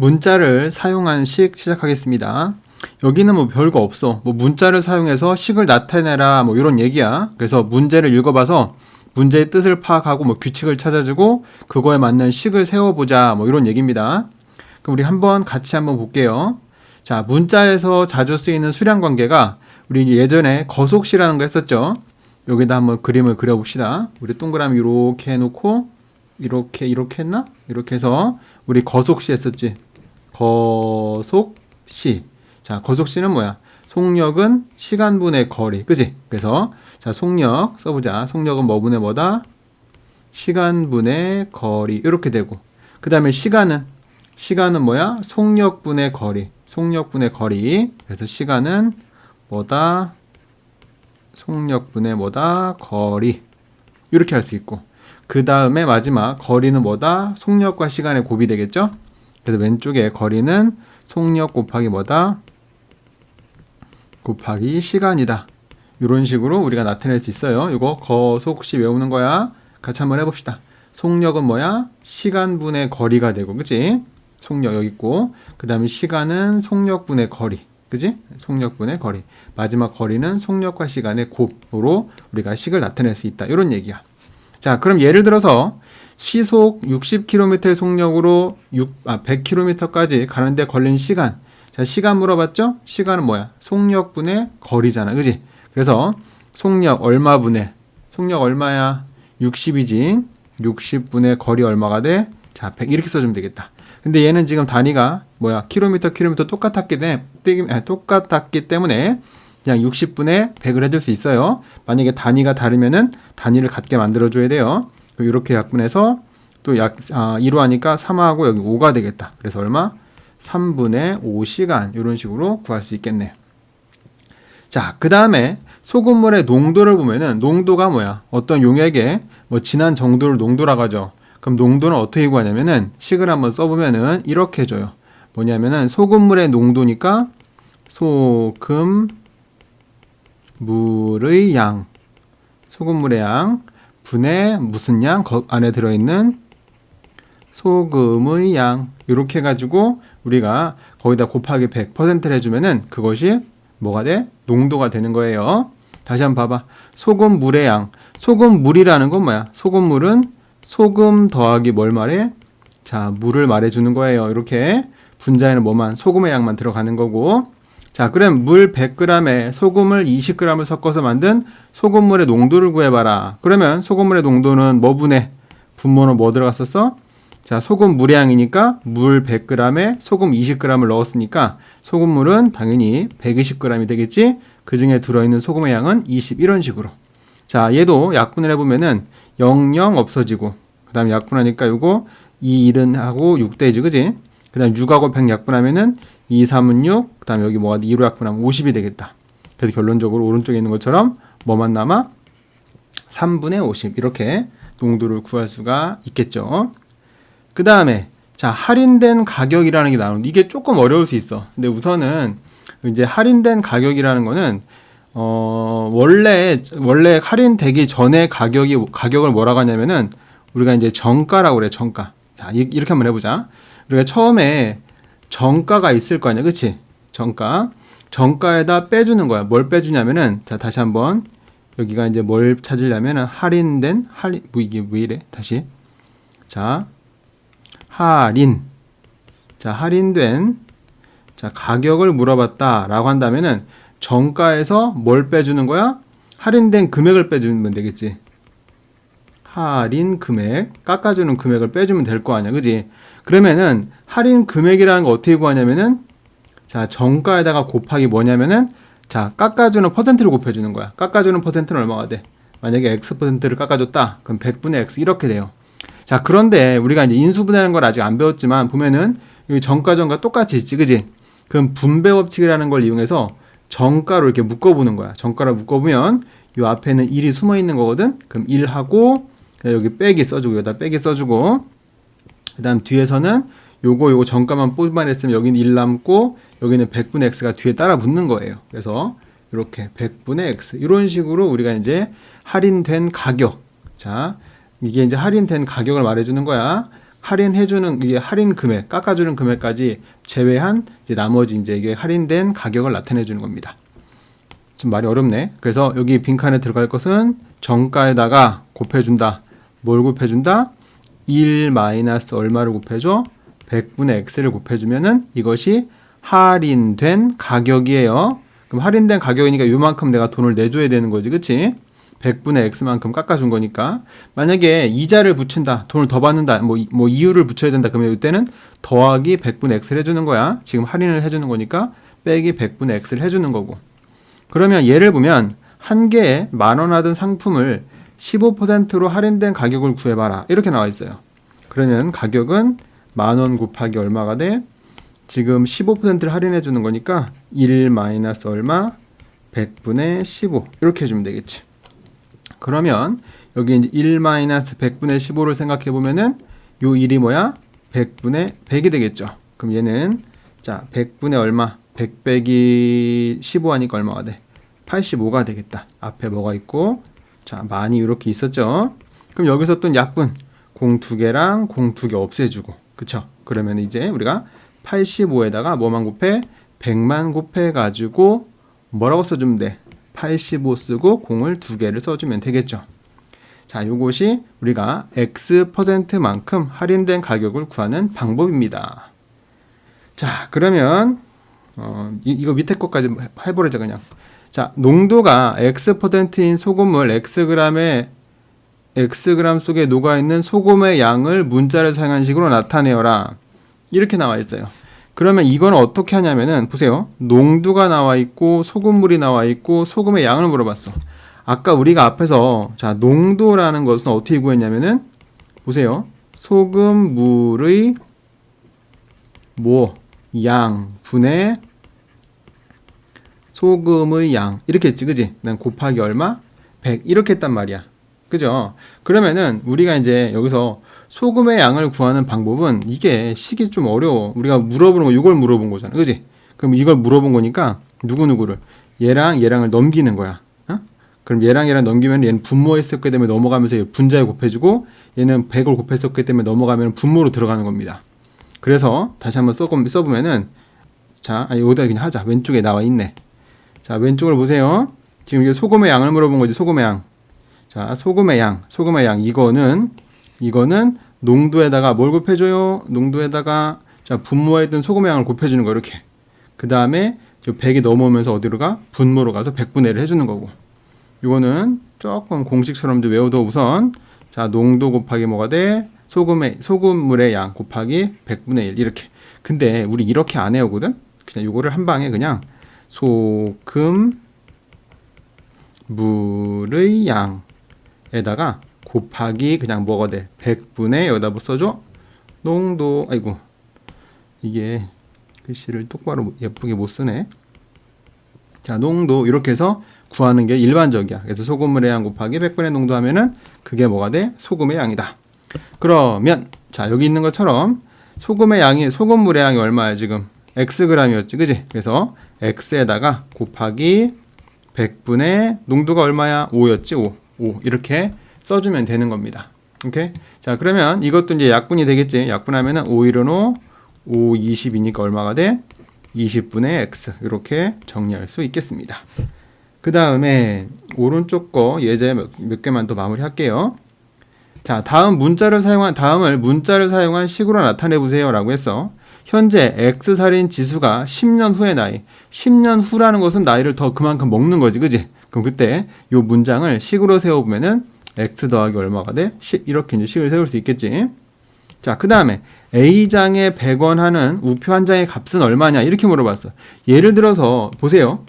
문자를 사용한 식 시작하겠습니다. 여기는 뭐 별거 없어. 뭐 문자를 사용해서 식을 나타내라 뭐 이런 얘기야. 그래서 문제를 읽어봐서 문제의 뜻을 파악하고 뭐 규칙을 찾아주고 그거에 맞는 식을 세워보자 뭐 이런 얘기입니다. 그럼 우리 한번 같이 한번 볼게요. 자, 문자에서 자주 쓰이는 수량 관계가 우리 예전에 거속시라는 거 했었죠. 여기다 한번 그림을 그려봅시다. 우리 동그라미 이렇게 해놓고 이렇게 이렇게 했나? 이렇게 해서 우리 거속시 했었지. 거속시. 자, 거속시는 뭐야? 속력은 시간분의 거리. 그지? 그래서 자, 속력 써보자. 속력은 뭐분의 뭐다? 시간분의 거리. 이렇게 되고. 그 다음에 시간은 시간은 뭐야? 속력분의 거리. 속력분의 거리. 그래서 시간은 뭐다? 속력분의 뭐다? 거리. 이렇게 할 수 있고. 그 다음에 마지막 거리는 뭐다? 속력과 시간의 곱이 되겠죠? 그래서 왼쪽에 거리는 속력 곱하기 뭐다? 곱하기 시간이다. 이런 식으로 우리가 나타낼 수 있어요. 이거 거속시 외우는 거야. 같이 한번 해봅시다. 속력은 뭐야? 시간분의 거리가 되고, 그치? 속력 여기 있고, 그 다음에 시간은 속력분의 거리. 그지? 속력분의 거리. 마지막 거리는 속력과 시간의 곱으로 우리가 식을 나타낼 수 있다. 이런 얘기야. 자, 그럼 예를 들어서 시속 60km의 속력으로 6, 아, 100km까지 가는데 걸린 시간. 자, 시간 물어봤죠? 시간은 뭐야? 속력분의 거리잖아. 그지? 그래서 속력 얼마분의, 속력 얼마야? 60이지. 60분의 거리 얼마가 돼? 자, 100 이렇게 써주면 되겠다. 근데 얘는 지금 단위가 뭐야? 킬로미터, 킬로미터 똑같았기 때문에, 똑같았기 때문에 그냥 60분의 100을 해줄 수 있어요. 만약에 단위가 다르면은 단위를 같게 만들어줘야 돼요. 이렇게 약분해서 또 약, 아, 2로 하니까 3하고 여기 5가 되겠다. 그래서 얼마? 3분의 5시간. 이런 식으로 구할 수 있겠네. 자, 그 다음에 소금물의 농도를 보면은 농도가 뭐야? 어떤 용액의 뭐 진한 정도를 농도라고 하죠. 그럼 농도는 어떻게 구하냐면은 식을 한번 써보면은 이렇게 해줘요. 뭐냐면은 소금물의 농도니까 소금 물의 양, 소금물의 양, 분의 무슨 양, 거 안에 들어있는 소금의 양, 이렇게 해가지고 우리가 거기다 곱하기 100%를 해주면은 그것이 뭐가 돼? 농도가 되는 거예요. 다시 한번 봐봐. 소금 물의 양. 소금 물이라는 건 뭐야? 소금 물은 소금 더하기 뭘 말해? 자, 물을 말해주는 거예요. 이렇게 분자에는 뭐만, 소금의 양만 들어가는 거고. 자, 그럼 물 100g에 소금을 20g을 섞어서 만든 소금물의 농도를 구해봐라. 그러면 소금물의 농도는 뭐 분해? 분모는 뭐 들어갔었어? 자, 소금 물량이니까 물 100g에 소금 20g을 넣었으니까 소금물은 당연히 120g이 되겠지? 그 중에 들어있는 소금의 양은 20, 이런 식으로. 자, 얘도 약분을 해보면은 00 없어지고, 그 다음에 약분하니까 요거 2, 1은 하고 6대지, 그지? 그 다음 6하고 100 약분하면은 2, 3은 6, 그 다음에 여기 뭐가 2로 약분하면 50이 되겠다. 그래서 결론적으로 오른쪽에 있는 것처럼 뭐만 남아? 3분의 50. 이렇게 농도를 구할 수가 있겠죠. 그 다음에, 자, 할인된 가격이라는 게 나오는데 이게 조금 어려울 수 있어. 근데 우선은 이제 할인된 가격이라는 거는 어, 원래, 원래 할인되기 전에 가격이, 가격을 뭐라고 하냐면은, 우리가 이제 정가라고 그래, 정가. 자, 이, 렇게 한번 해보자. 우리가 처음에 정가가 있을 거 아니야, 그치? 정가. 정가에다 빼주는 거야. 뭘 빼주냐면은, 자, 다시 한번. 여기가 이제 뭘 찾으려면은, 할인된, 할인, 뭐 이게 왜 이래? 다시. 자, 할인. 자, 할인된, 자, 가격을 물어봤다라고 한다면은, 정가에서 뭘 빼주는 거야? 할인된 금액을 빼주면 되겠지. 할인 금액, 깎아주는 금액을 빼주면 될 거 아니야, 그지? 그러면은 할인 금액이라는 거 어떻게 구하냐면은 자 정가에다가 곱하기 뭐냐면은 자 깎아주는 퍼센트를 곱해주는 거야. 깎아주는 퍼센트는 얼마가 돼? 만약에 x 퍼센트를 깎아줬다, 그럼 100분의 x 이렇게 돼요. 자 그런데 우리가 이제 인수분해하는 걸 아직 안 배웠지만 보면은 이 정가정가 똑같이 있지, 그지? 그럼 분배 법칙이라는 걸 이용해서 정가로 이렇게 묶어보는 거야. 정가로 묶어보면 이 앞에는 1이 숨어 있는 거거든. 그럼 1하고 여기 빼기 써주고 여기다 빼기 써주고 그 다음 뒤에서는 요거 요거 정가만 뽑아냈으면 여기는 1 남고 여기는 100분의 x가 뒤에 따라 붙는 거예요. 그래서 이렇게 100분의 x 이런 식으로 우리가 이제 할인된 가격 자 이게 이제 할인된 가격을 말해주는 거야. 할인해주는 이게 할인 금액, 깎아주는 금액까지 제외한 이제 나머지 이제 이게 할인된 가격을 나타내주는 겁니다. 좀 말이 어렵네. 그래서 여기 빈칸에 들어갈 것은 정가에다가 곱해준다. 뭘 곱해준다? 1 마이너스 얼마를 곱해줘? 100분의 x를 곱해주면은 이것이 할인된 가격이에요. 그럼 할인된 가격이니까 요만큼 내가 돈을 내줘야 되는 거지, 그치? 100분의 x만큼 깎아준 거니까. 만약에 이자를 붙인다, 돈을 더 받는다, 뭐, 이- 뭐 이유를 붙여야 된다, 그러면 이때는 더하기 100분의 x를 해주는 거야. 지금 할인을 해주는 거니까 빼기 100분의 x를 해주는 거고. 그러면 예를 보면 한 개에 만 원 하던 상품을 15%로 할인된 가격을 구해봐라. 이렇게 나와 있어요. 그러면 가격은 만 원 곱하기 얼마가 돼? 지금 15%를 할인해 주는 거니까 1 마이너스 얼마? 100분의 15 이렇게 해주면 되겠지. 그러면 여기 이제 1 마이너스 100분의 15를 생각해 보면은 요 1이 뭐야? 100분의 100이 되겠죠. 그럼 얘는 자 100분의 얼마? 100 빼기 15 하니까 얼마가 돼? 85가 되겠다. 앞에 뭐가 있고 자 많이 이렇게 있었죠. 그럼 여기서 또 약분 공 두 개랑 공 두 개 없애주고 그쵸? 그러면 이제 우리가 85에다가 뭐만 곱해? 100만 곱해 가지고 뭐라고 써주면 돼? 85 쓰고 공을 두 개를 써주면 되겠죠. 자, 요것이 우리가 X%만큼 할인된 가격을 구하는 방법입니다. 자, 그러면 어, 이, 이거 밑에 것까지 해버리자 그냥. 자, 농도가 X%인 소금을 Xgram에 Xg 속에 녹아 있는 소금의 양을 문자를 사용한 식으로 나타내어라. 이렇게 나와 있어요. 그러면 이건 어떻게 하냐면은 보세요. 농도가 나와 있고 소금물이 나와 있고 소금의 양을 물어봤어. 아까 우리가 앞에서 자 농도라는 것은 어떻게 구했냐면은 보세요. 소금물의 뭐 양 분의 소금의 양 이렇게 했지 그지? 난 곱하기 얼마? 100 이렇게 했단 말이야. 그죠? 그러면은 우리가 이제 여기서 소금의 양을 구하는 방법은 이게 식이 좀 어려워. 우리가 물어보는 거 이걸 물어본 거잖아. 그지? 그럼 이걸 물어본 거니까 누구누구를 얘랑 얘랑을 넘기는 거야. 어? 그럼 얘랑 얘랑 넘기면 얘는 분모했었기 때문에 넘어가면서 얘 분자에 곱해주고 얘는 100을 곱했었기 때문에 넘어가면 분모로 들어가는 겁니다. 그래서 다시 한번 써, 써보면은 자, 아, 여기다 그냥 하자. 왼쪽에 나와 있네. 자, 왼쪽을 보세요. 지금 이게 소금의 양을 물어본 거지, 소금의 양. 자, 소금의 양, 소금의 양. 이거는, 이거는 농도에다가 뭘 곱해줘요? 농도에다가, 자, 분모했던 소금의 양을 곱해주는 거, 이렇게. 그 다음에, 100이 넘어오면서 어디로 가? 분모로 가서 100분의 1을 해주는 거고. 이거는 조금 공식처럼 좀 외워둬 우선. 자, 농도 곱하기 뭐가 돼? 소금의, 소금물의 양 곱하기 100분의 1. 이렇게. 근데 우리 이렇게 안 해오거든? 그냥 요거를 한 방에 그냥 소금 물의 양에다가 곱하기 그냥 뭐가 돼? 100분의 여기다 뭐 써줘? 농도 아이고 이게 글씨를 똑바로 예쁘게 못 쓰네. 자, 농도 이렇게 해서 구하는 게 일반적이야. 그래서 소금물의 양 곱하기 100분의 농도 하면은 그게 뭐가 돼? 소금의 양이다. 그러면 자, 여기 있는 것처럼 소금의 양이 소금물의 양이 얼마야 지금? xg이었지. 그지? 그래서 x에다가 곱하기 100분의 농도가 얼마야? 5였지. 5. 5. 이렇게 써주면 되는 겁니다. 오케이? 자, 그러면 이것도 이제 약분이 되겠지. 약분하면은 5 1은 5, 5 20이니까 얼마가 돼? 20분의 x. 이렇게 정리할 수 있겠습니다. 그 다음에 오른쪽 거 예제 몇, 몇 개만 더 마무리 할게요. 자, 다음 문자를 사용한 다음을 문자를 사용한 식으로 나타내 보세요라고 했어. 현재 X 살인 지수가 10년 후의 나이. 10년 후라는 것은 나이를 더 그만큼 먹는 거지, 그지? 그럼 그때 요 문장을 식으로 세워 보면은 X 더하기 얼마가 돼? 10 이렇게 이제 식을 세울 수 있겠지. 자, 그 다음에 A장에 100원 하는 우표 한 장의 값은 얼마냐? 이렇게 물어봤어. 예를 들어서 보세요.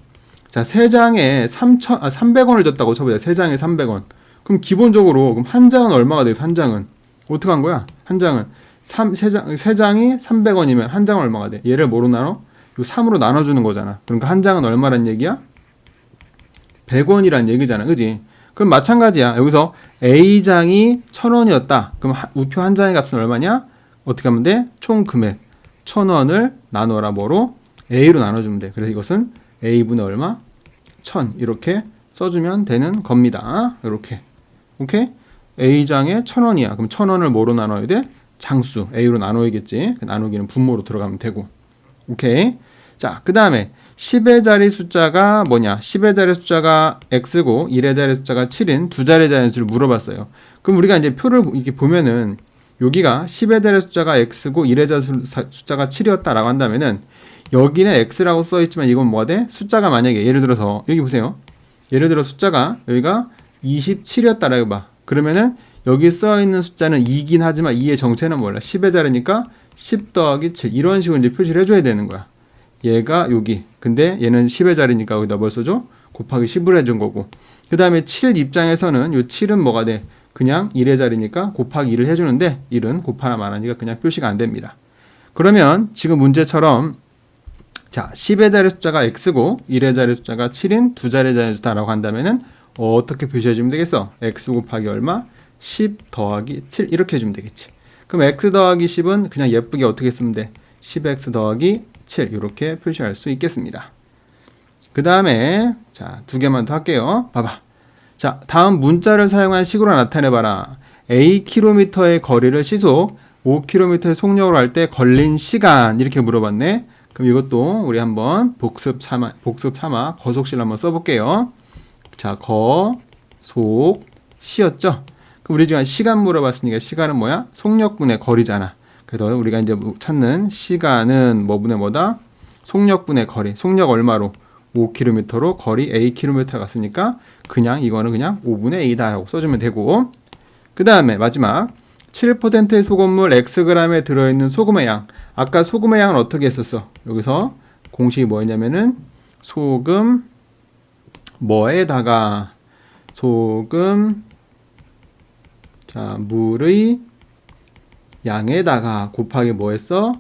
자, 세 장에 3천 아 300원을 줬다고 쳐보자. 세 장에 300원. 그럼 기본적으로 그럼 한 장은 얼마가 돼요? 한 장은 어떻게 한 거야? 한 장은 3, 세, 장, 세 장이 300원이면 한 장은 얼마가 돼? 얘를 뭐로 나눠? 요 3으로 나눠주는 거잖아. 그러니까 한 장은 얼마란 얘기야? 100원이란 얘기잖아. 그지? 그럼 마찬가지야. 여기서 A장이 1000원이었다. 그럼 하- 우표 한 장의 값은 얼마냐? 어떻게 하면 돼? 총 금액 1000원을 나눠라 뭐로? A로 나눠주면 돼. 그래서 이것은 A분의 얼마? 1000 이렇게 써주면 되는 겁니다. 이렇게. 오케이? A장에 1000원이야. 그럼 1000원을 뭐로 나눠야 돼? 장수 a로 나눠야겠지. 그 나누기는 분모로 들어가면 되고. 오케이. 자, 그 다음에 10의 자리 숫자가 뭐냐? 10의 자리 숫자가 x고 1의 자리 숫자가 7인 두 자리 자연수를 물어봤어요. 그럼 우리가 이제 표를 이렇게 보면은 여기가 10의 자리 숫자가 x고 1의 자리 숫자가 7이었다라고 한다면은 여기는 x라고 써 있지만 이건 뭐가 돼? 숫자가 만약에 예를 들어서 여기 보세요. 예를 들어 숫자가 여기가 27이었다라고 봐. 그러면은 여기 써 있는 숫자는 2긴 하지만 2의 정체는 몰라. 10의 자리니까 10 더하기 7 이런 식으로 이제 표시를 해줘야 되는 거야. 얘가 여기. 근데 얘는 10의 자리니까 여기다 뭘 써줘? 곱하기 10을 해준 거고. 그 다음에 7 입장에서는 요 7은 뭐가 돼? 그냥 1의 자리니까 곱하기 1을 해주는데 1은 곱하나 안 하니까 그냥 표시가 안 됩니다. 그러면 지금 문제처럼 자 10의 자리 숫자가 x고 1의 자리 숫자가 7인 두 자리 자리 숫자라고 한다면은 어떻게 표시해주면 되겠어? x 곱하기 얼마? 10 더하기 7 이렇게 해주면 되겠지. 그럼 x 더하기 10은 그냥 예쁘게 어떻게 쓰면 돼? 10x 더하기 7 이렇게 표시할 수 있겠습니다. 그 다음에 자 두 개만 더 할게요. 봐봐. 자 다음 문자를 사용한 식으로 나타내봐라. a 킬로미터의 거리를 시속 5km의 속력으로 할 때 걸린 시간 이렇게 물어봤네. 그럼 이것도 우리 한번 복습 삼아 복습 삼아 거속실 한번 써볼게요. 자, 거, 속, 시였죠? 우리 지금 시간 물어봤으니까 시간은 뭐야? 속력분의 거리잖아. 그래서 우리가 이제 찾는 시간은 뭐분의 뭐다? 속력분의 거리. 속력 얼마로? 5km로 거리 a km 갔으니까 그냥 이거는 그냥 5분의 a다라고 써주면 되고 그 다음에 마지막 7%의 소금물 xg에 들어있는 소금의 양. 아까 소금의 양은 어떻게 했었어? 여기서 공식이 뭐였냐면은 소금 뭐에다가 소금 자 물의 양에다가 곱하기 뭐 했어?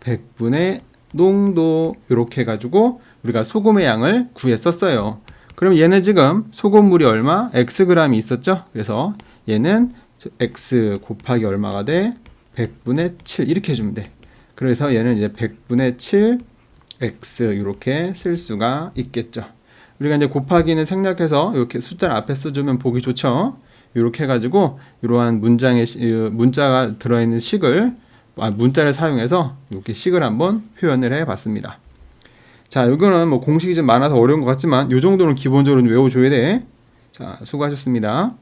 100분의 농도 이렇게 해가지고 우리가 소금의 양을 구했었어요. 그럼 얘는 지금 소금물이 얼마? xg이 있었죠? 그래서 얘는 x 곱하기 얼마가 돼? 100분의 7 이렇게 해주면 돼. 그래서 얘는 이제 100분의 7 x 이렇게 쓸 수가 있겠죠. 우리가 이제 곱하기는 생략해서 이렇게 숫자를 앞에 써주면 보기 좋죠. 이렇게 해가지고 이러한 문장의 시- 어, 문자가 들어있는 식을 아, 문자를 사용해서 이렇게 식을 한번 표현을 해봤습니다. 자, 이거는 뭐 공식이 좀 많아서 어려운 것 같지만 이 정도는 기본적으로 외워줘야 돼. 자, 수고하셨습니다.